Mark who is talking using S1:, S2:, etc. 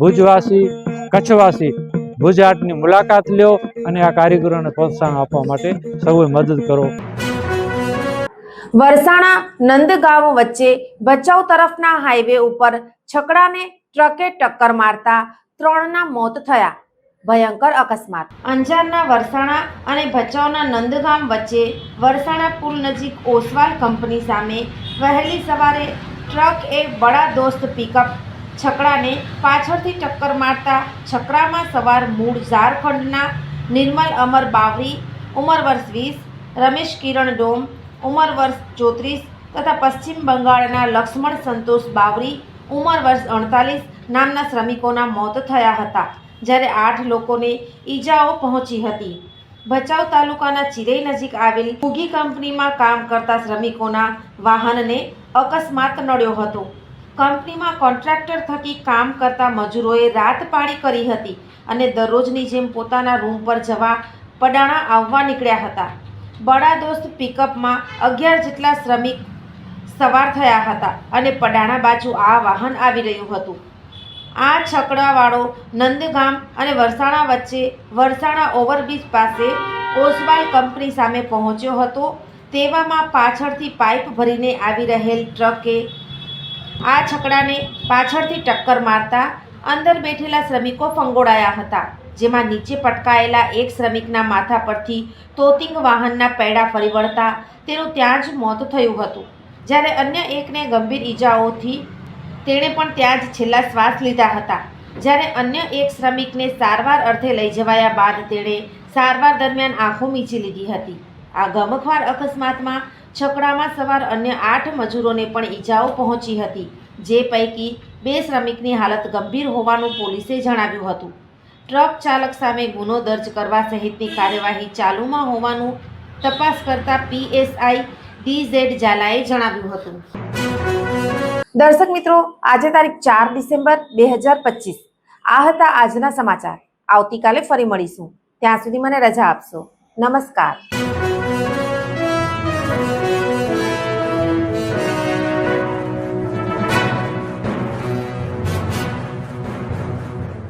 S1: ભુજવાસી, કચ્છવાસી ભુજ આર્ટની મુલાકાત લ્યો અને આ કારીગરોને પ્રોત્સાહન આપવા માટે સૌએ મદદ કરો.
S2: વરસાણા નંદગાંવ વચ્ચે ભચાઉ તરફના હાઈવે ઉપર છકડાને ટ્રકે ટક્કર મારતા ત્રણના મોત થયા. ભયંકર અકસ્માત. અંજારના વરસાણા અને ભચાઉના નંદગામ વચ્ચે વરસાણા પુલ નજીક ઓસવાલ કંપની સામે વહેલી સવારે ટ્રક એ બડા દોસ્ત પિકઅપ છકડાને પાછળથી ટક્કર મારતા છકડામાં સવાર મૂળ ઝારખંડના નિર્મલ અમર બાવરી, ઉંમર વર્ષ વીસ, રમેશ કિરણ ડોમ, ઉંમર વર્ષ ચોત્રીસ તથા પશ્ચિમ બંગાળના લક્ષ્મણ સંતોષ બાવરી, ઉંમર વર્ષ અડતાલીસ નામના શ્રમિકોના મોત થયા હતા, જ્યારે આઠ લોકોને ઈજાઓ પહોંચી હતી. ભચાઉ તાલુકાના ચિરઈ નજીક આવેલ કુગી કંપનીમાં કામ કરતા શ્રમિકોના વાહનને અકસ્માત નડ્યો હતો. કંપનીમાં કોન્ટ્રાક્ટર થકી કામ કરતા મજૂરોએ રાત પાળી કરી હતી અને દરરોજની જેમ પોતાના રૂમ પર જવા પડાણા આવવા નીકળ્યા હતા. બડા દોસ્ત પિકઅપમાં અગિયાર જેટલા શ્રમિક સવાર થયા હતા અને પડાણા બાજુ આ વાહન આવી રહ્યું હતું. આ છકડાવાળો નંદગામ અને વરસાણા વચ્ચે વરસાણા ઓવરબ્રિજ પાસે ઓસવાલ કંપની સામે પહોંચ્યો હતો. તેવામાં પાછળથી પાઇપ ભરીને આવી રહેલ ટ્રકે આ છકડાને પાછળથી ટક્કર મારતા અંદર બેઠેલા શ્રમિકો ફંગોળાયા હતા, જેમાં નીચે પટકાયેલા એક શ્રમિકના માથા પરથી તોતિંગ વાહનના પૈડા ફરી વળતા તેનું ત્યાં જ મોત થયું હતું. જ્યારે અન્ય એકને ગંભીર ઈજાઓથી તેણે પણ ત્યાં જ છેલ્લા શ્વાસ લીધા હતા. જ્યારે અન્ય એક શ્રમિકને સારવાર અર્થે લઈ જવાયા બાદ તેણે સારવાર દરમિયાન આંખો મીચી લીધી હતી. આ ગમખ્વાર અકસ્માતમાં છકડામાં સવાર અન્ય આઠ મજૂરોને પણ ઈજાઓ પહોંચી હતી, જે પૈકી બે શ્રમિકની હાલત ગંભીર હોવાનું પોલીસે જણાવ્યું હતું. ટ્રક ચાલક સામે ગુનો દર્જ કરવા સહિતની કાર્યવાહી ચાલુમાં હોવાનું તપાસ કરતા પીએસઆઈ ડી ઝેડ ઝાલાએ જણાવ્યું હતું. દર્શક મિત્રો, આજે તારીખ ચાર ડિસેમ્બર બે હજાર પચીસ. આ હતા આજના સમાચાર. આવતીકાલે ફરી મળીશું. ત્યાં સુધી મને રજા આપશો. નમસ્કાર.